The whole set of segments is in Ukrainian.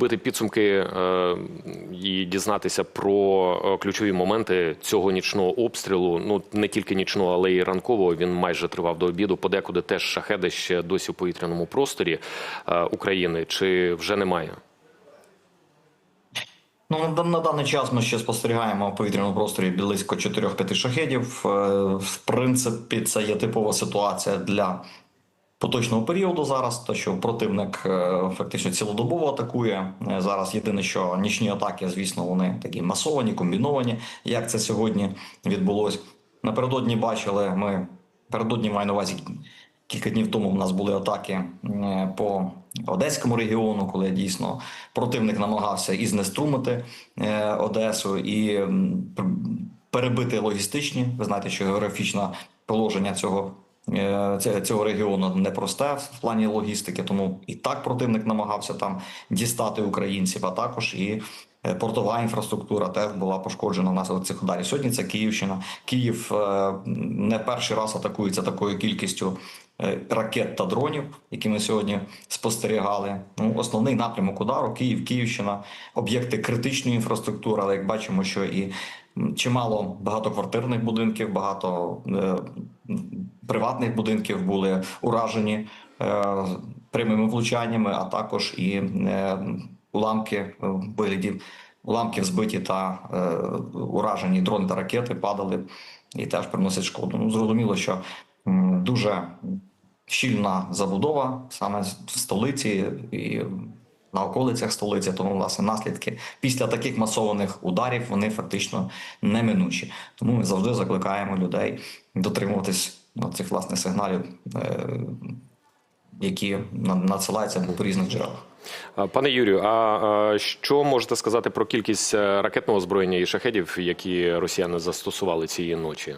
підбити підсумки е, і дізнатися про е, ключові моменти цього нічного обстрілу. Ну не тільки нічного, але й ранкового. Він майже тривав до обіду. Подекуди теж шахеди ще досі у повітряному просторі е, України. Чи вже немає? Ну, на, даний час ми ще спостерігаємо в повітряному просторі близько 4-5 шахедів. В принципі, це є типова ситуація для поточного періоду зараз, то що противник е, фактично цілодобово атакує. Е, Зараз єдине, що нічні атаки, звісно, вони такі масовані, комбіновані. Як це сьогодні відбулось? Напередодні бачили ми передодні маю на увазі. Кілька днів тому в нас були атаки е, по Одеському регіону, коли дійсно противник намагався і знеструмити Одесу і перебити логістичні. Ви знаєте, що географічне положення цього, цього регіону непросте в плані логістики, тому і так противник намагався там дістати українців, а також і е, портова інфраструктура теж була пошкоджена внаслідок цих ударів. Сьогодні це Київщина. Київ е, не перший раз атакується такою кількістю е, ракет та дронів, які ми сьогодні спостерігали. Ну, основний напрямок удару Київ, Київщина, об'єкти критичної інфраструктури, але як бачимо, що і чимало багатоквартирних будинків, багато е, приватних будинків були уражені е, прямими влучаннями, а також і е, уламки е, в вигляді уламків збиті та е, уражені дрони та ракети падали і теж приносять шкоду. Ну зрозуміло, що дуже щільна забудова саме в столиці і на околицях столиці, тому власне наслідки після таких масованих ударів вони фактично неминучі. Тому ми завжди закликаємо людей дотримуватись цих власне сигналів, е, які надсилаються по різних джерелах. Пане Юрію, а що можете сказати про кількість е, ракетного озброєння і шахедів, які росіяни застосували цієї ночі?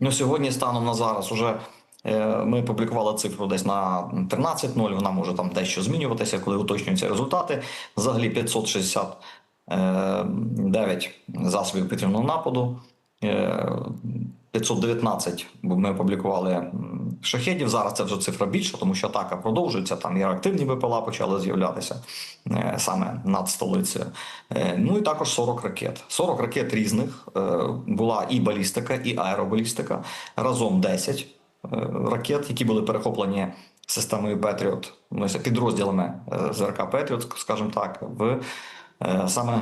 Ну, сьогодні станом на зараз уже е, ми публікували цифру десь на 13.0, вона може там дещо змінюватися, коли уточнюються результати. Взагалі 569 засобів повітряного нападу. Е, 519 ми опублікували шахедів. Зараз це вже цифра більша, тому що атака продовжується. Там і реактивні БПЛА почали з'являтися е, саме над столицею. Е, Ну і також 40 ракет. 40 ракет різних е, була і балістика, і аеробалістика. Разом 10 е, ракет, які були перехоплені системою Петріот, ну, підрозділами ЗРК Петріот, скажімо так, в саме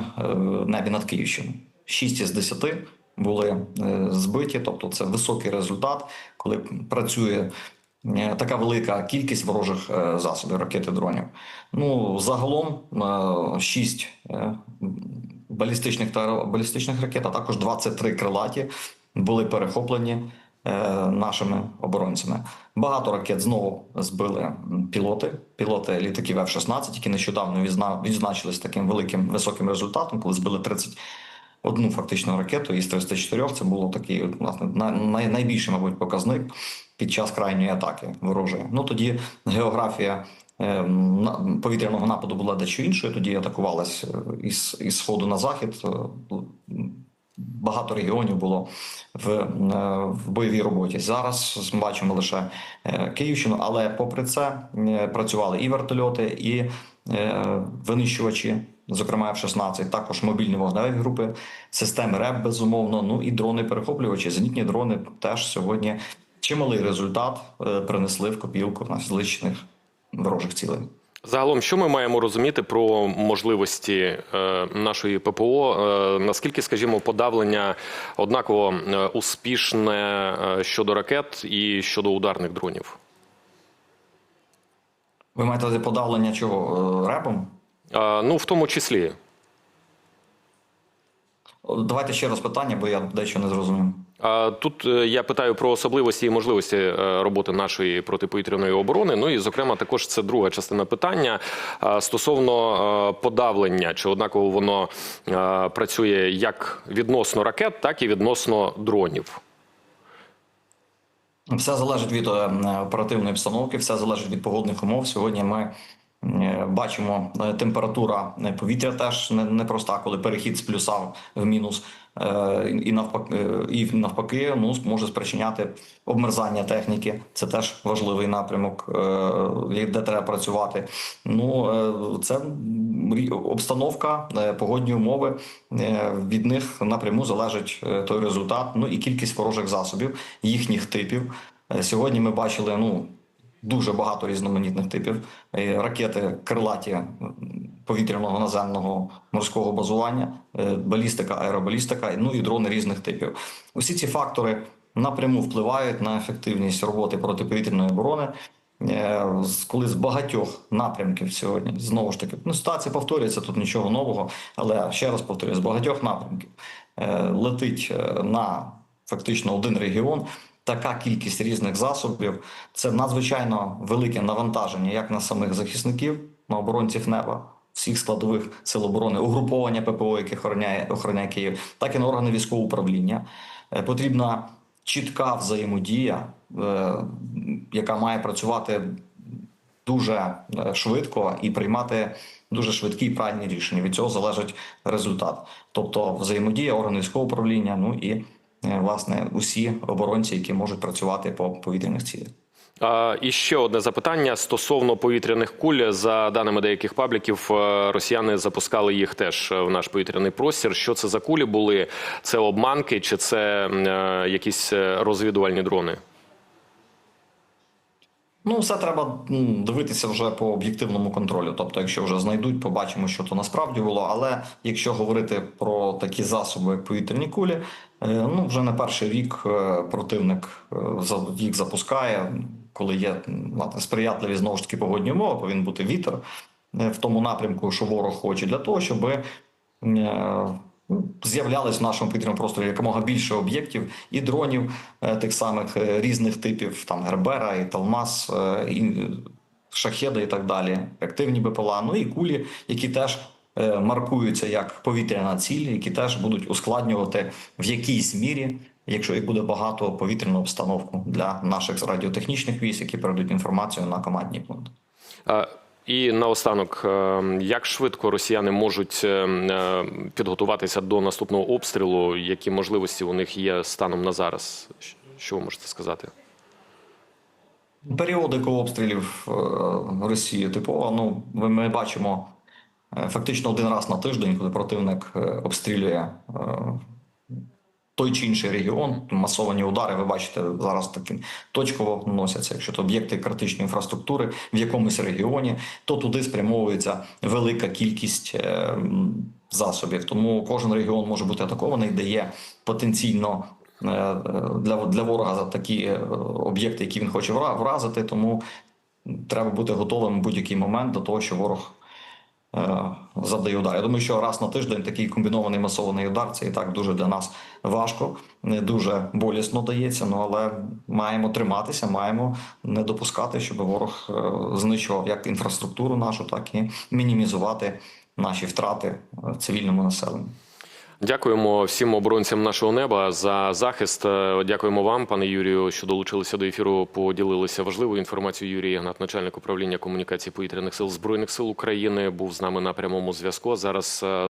небі над Київщиною. 6 із 10 були е, збиті, тобто це високий результат, коли працює е, така велика кількість ворожих е, засобів ракет і дронів. Ну загалом 6 балістичних та балістичних ракет, а також 23 крилаті були перехоплені нашими оборонцями. Багато ракет знову збили пілоти, пілоти літаків F-16, які нещодавно відзна- відзначились таким великим високим результатом, коли збили 30 одну фактично ракету із 34. Це було такий власне най- най- найбільший, мабуть, показник під час крайньої атаки ворожої. Ну тоді географія е, повітряного нападу була дещо іншою. Тоді атакувалась е, із, із сходу на захід. Е, Багато регіонів було в, в бойовій роботі. Зараз бачимо лише Київщину, але попри це працювали і вертольоти, і винищувачі, зокрема F-16, також мобільні вогневі групи, системи РЕП, безумовно. Ну і дрони-перехоплювачі, зенітні дрони теж сьогодні чималий результат е, принесли в копілку на зличених ворожих цілей. Загалом, що ми маємо розуміти про можливості е, нашої ППО? Е, наскільки, скажімо, подавлення однаково успішне щодо ракет і щодо ударних дронів? Ви маєте подавлення чого репом? Ну, в тому числі. Давайте ще раз питання, бо я дещо не зрозумів. Тут е, я питаю про особливості і можливості е, роботи нашої протиповітряної оборони. Ну і зокрема, також це друга частина питання е, стосовно подавлення, чи однаково воно працює як відносно ракет, так і відносно дронів. Все залежить від оперативної обстановки, все залежить від погодних умов. Сьогодні ми бачимо е, температура е, повітря теж не- непроста, коли перехід з плюса в мінус е, і навпаки, е, і навпаки, ну може спричиняти обмерзання техніки. Це теж важливий напрямок, е, де треба працювати. Ну е, це обстановка, е, погодні умови. е, Від них напряму залежить е, той результат. Ну і кількість ворожих засобів, їхніх типів. Е, Сьогодні ми бачили ну дуже багато різноманітних типів. Е, Ракети крилаті повітряного наземного морського базування, е, балістика, аеробалістика, ну і дрони різних типів. Усі ці фактори напряму впливають на ефективність роботи протиповітряної оборони. Е, Коли з багатьох напрямків сьогодні знову ж таки ну, ситуація повторюється тут нічого нового, але ще раз повторюю, з багатьох напрямків е, летить е, на фактично один регіон. Така кількість різних засобів це надзвичайно велике навантаження як на самих захисників, на оборонців неба, всіх складових сил оборони, угруповання ППО, яке охороняє, охороняє Київ, так і на органи військового управління. Е, Потрібна чітка взаємодія, е, яка має працювати дуже е, швидко і приймати дуже швидкі і правильні рішення. Від цього залежить результат. Тобто взаємодія органів військового управління, ну і власне усі оборонці, які можуть працювати по повітряних цілях. І ще одне запитання стосовно повітряних куль. За даними деяких пабліків, е, росіяни запускали їх теж в наш повітряний простір. Що це за кулі були? Це обманки чи це е, якісь е, розвідувальні дрони? Ну, все треба дивитися вже по об'єктивному контролю. Тобто, якщо вже знайдуть, побачимо, що то насправді було. Але якщо говорити про такі засоби, як повітряні кулі, е, ну вже не перший рік е, противник е, їх запускає, коли є власне, сприятливі знову ж таки погодні умови, повинен бути вітер в тому напрямку, що ворог хоче, для того, щоб з'являлись в нашому повітряному просторі якомога більше об'єктів і дронів е, тих самих е, різних типів, там Гербера, і Талмас, е, і шахеди і так далі, активні БПЛА, ну і кулі, які теж маркуються як повітряна ціль, які теж будуть ускладнювати в якійсь мірі. Якщо їх буде багато повітряну обстановку для наших радіотехнічних військ, які передадуть інформацію на командні пункти. І наостанок, е, як швидко росіяни можуть е, е, підготуватися до наступного обстрілу? Які можливості у них є станом на зараз? Що ви можете сказати? Періодику обстрілів Росії типова. Ну, ми- бачимо фактично один раз на тиждень, коли противник обстрілює той чи інший регіон. Масовані удари, ви бачите, зараз такі точково наносяться. Якщо це об'єкти критичної інфраструктури в якомусь регіоні, то туди спрямовується велика кількість е, засобів. Тому кожен регіон може бути атакований, де є потенційно е, е, для, для ворога такі е, об'єкти, які він хоче вра- вразити. Тому треба бути готовим в будь-який момент до того, що ворог завдає удар. Я думаю, що раз на тиждень такий комбінований масований удар це і так дуже для нас важко, не дуже болісно дається. Ну але маємо триматися, маємо не допускати, щоб ворог е, знищував як інфраструктуру нашу, так і мінімізувати наші втрати е, цивільному населенню. Дякуємо всім оборонцям нашого неба за захист. Е, Дякуємо вам, пане Юрію, що долучилися до ефіру. Поділилися важливою інформацією. Юрій Ігнат, начальник управління комунікації повітряних сил збройних сил України, був з нами на прямому зв'язку. Зараз е,